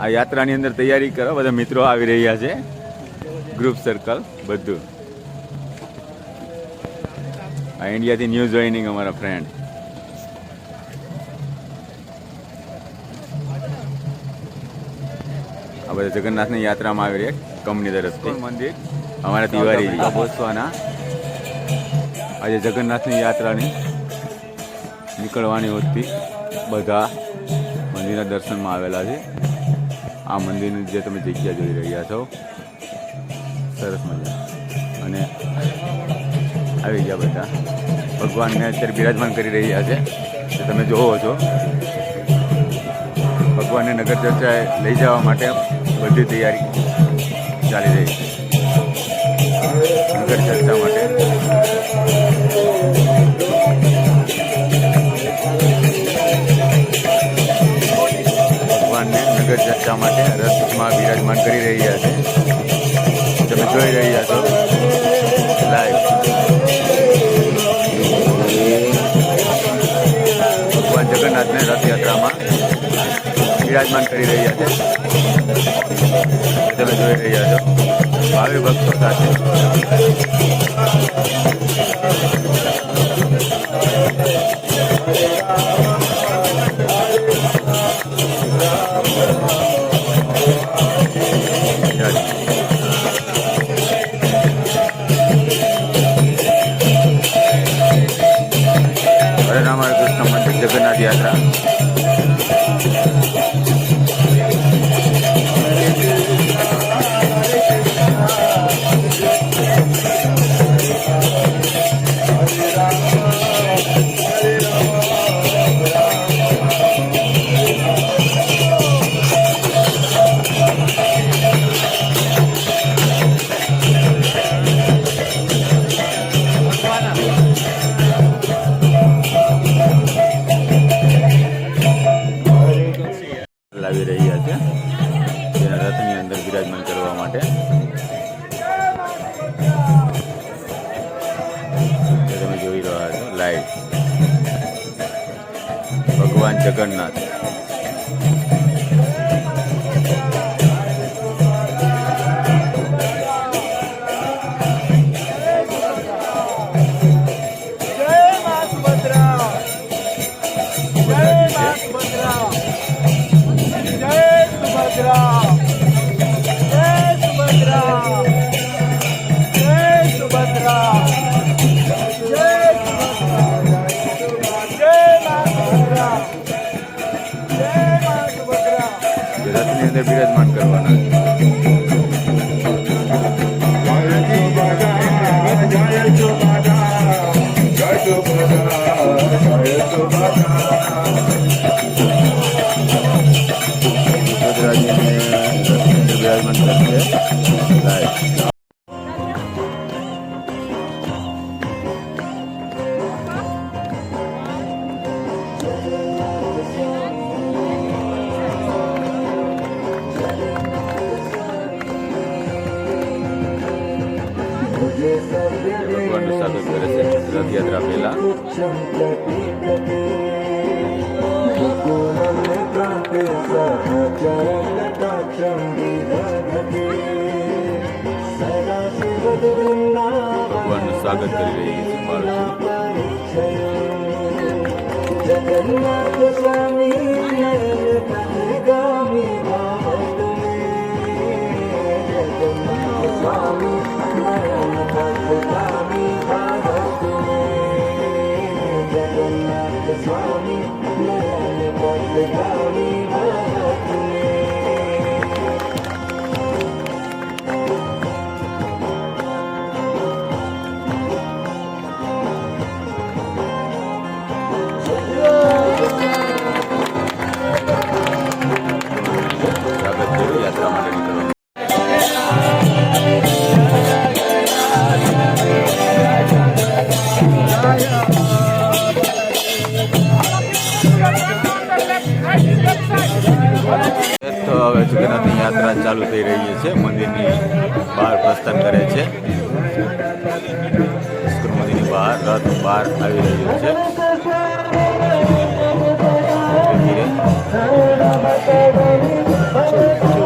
આ યાત્રાની અંદર તૈયારી કરો. બધા મિત્રો આવી રહ્યા છે. ગ્રુપ સર્કલ બધું. આ ઇન્ડિયાથી ન્યૂ જોઈનિંગ અમારા ફ્રેન્ડ આ બધા જગન્નાથની યાત્રામાં આવી રહ્યા કંપની તરફથી. મંદિર? અમારા તિવારી બોસવાના આજે જગન્નાથની યાત્રાની નીકળવાની હોતી. બધા મંદિરના દર્શનમાં આવેલા છે. આ મંદિરની જે તમે જગ્યા જોઈ રહ્યા છો, સરસ મજા. અને આવી ગયા બધા. ભગવાનને અત્યારે બિરાજમાન કરી રહ્યા છે. તમે જોવો છો. ભગવાનને નગર ચર્ચાએ લઈ જવા માટે બધી તૈયારી ચાલી રહી છે. નગર ચર્ચા માટે. નગર ચર્ચા માટે રસમાં બિરાજમાન કરી રહ્યા છે. તમે જોઈ રહ્યા છો. લાઈવ ભગવાન જગન્નાથને રથયાત્રામાં વિરાજમાન કરી રહ્યા છે. તમે જોઈ રહ્યા છો. ભાવિ ભક્તો સાથે. બિરાજમાન ભગવાનનું સ્વાગત કરે છે રથયાત્રા પહેલા ભગવાનનું સ્વાગત કરી રહી છે બાળકો જગન્નાથ સ્વામી યાત્રા ચાલુ થઈ રહી છે. મંદિરની બહાર પ્રસ્થાન કરે છે. મંદિરની બહાર રથ બહાર આવી રહ્યો છે. ધીરે ધીરે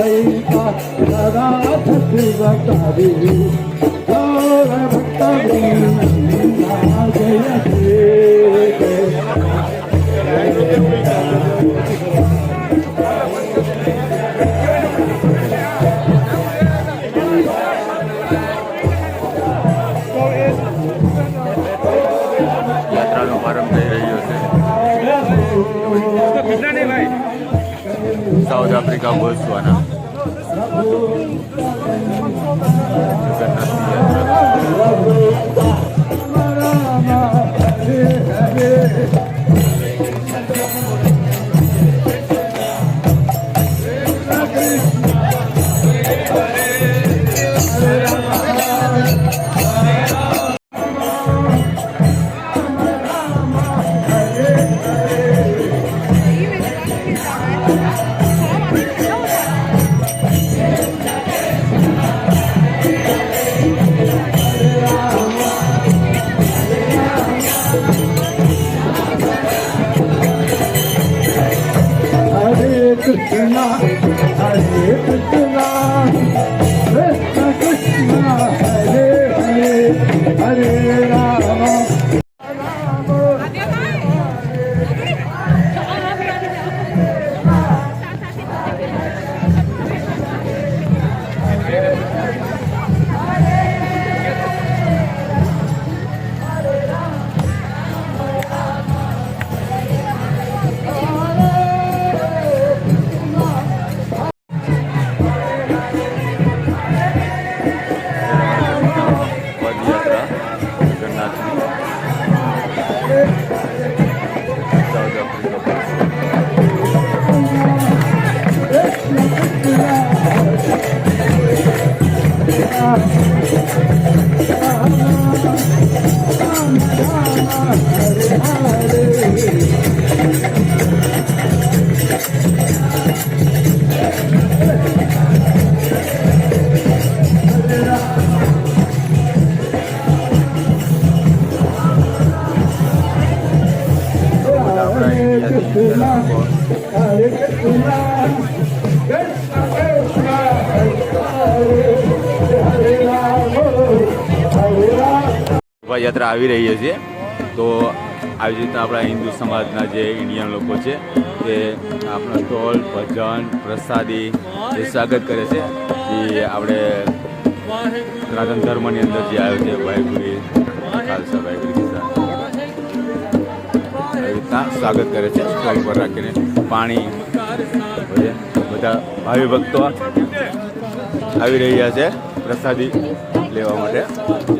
Prabhu Nityananda. યાત્રાનો પ્રારંભ થઈ રહ્યો છે સાઉથ આફ્રિકા બોત્સવાના જગન્નાથની યાત્રા you're not શોભાયાત્રા આવી રહી છે. તો આવી રીતના આપણા હિન્દુ સમાજના જે ઇન્ડિયન લોકો છે તે આપણા સ્ટોલ, ભજન, પ્રસાદી એ સ્વાગત કરે છે, એ આપણે સનાતન ધર્મની અંદર જે આવ્યો છે ભાઈગુરી ખાલસા ભાઈગુરી આવી રીતના સ્વાગત કરે છે, સ્ટોલ પર રાખીને પાણી બધા ભાવિ ભક્તો આવી રહ્યા છે પ્રસાદી લેવા માટે.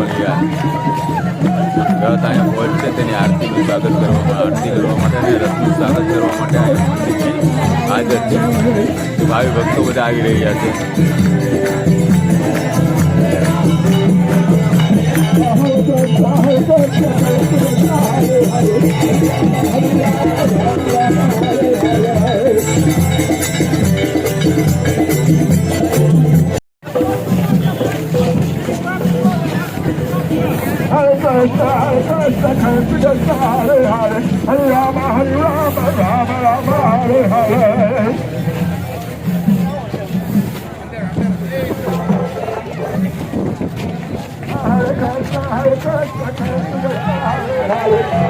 બલિયા રથ છે, તેની આરતીનું સ્વાગત કરવામાં આરતી કરવા માટે અને રથનું સ્વાગત કરવા માટે અહીંયા મંદિરની હાજર છે. ભાવિ ભક્તો બધા આવી રહ્યા છે. Thank you.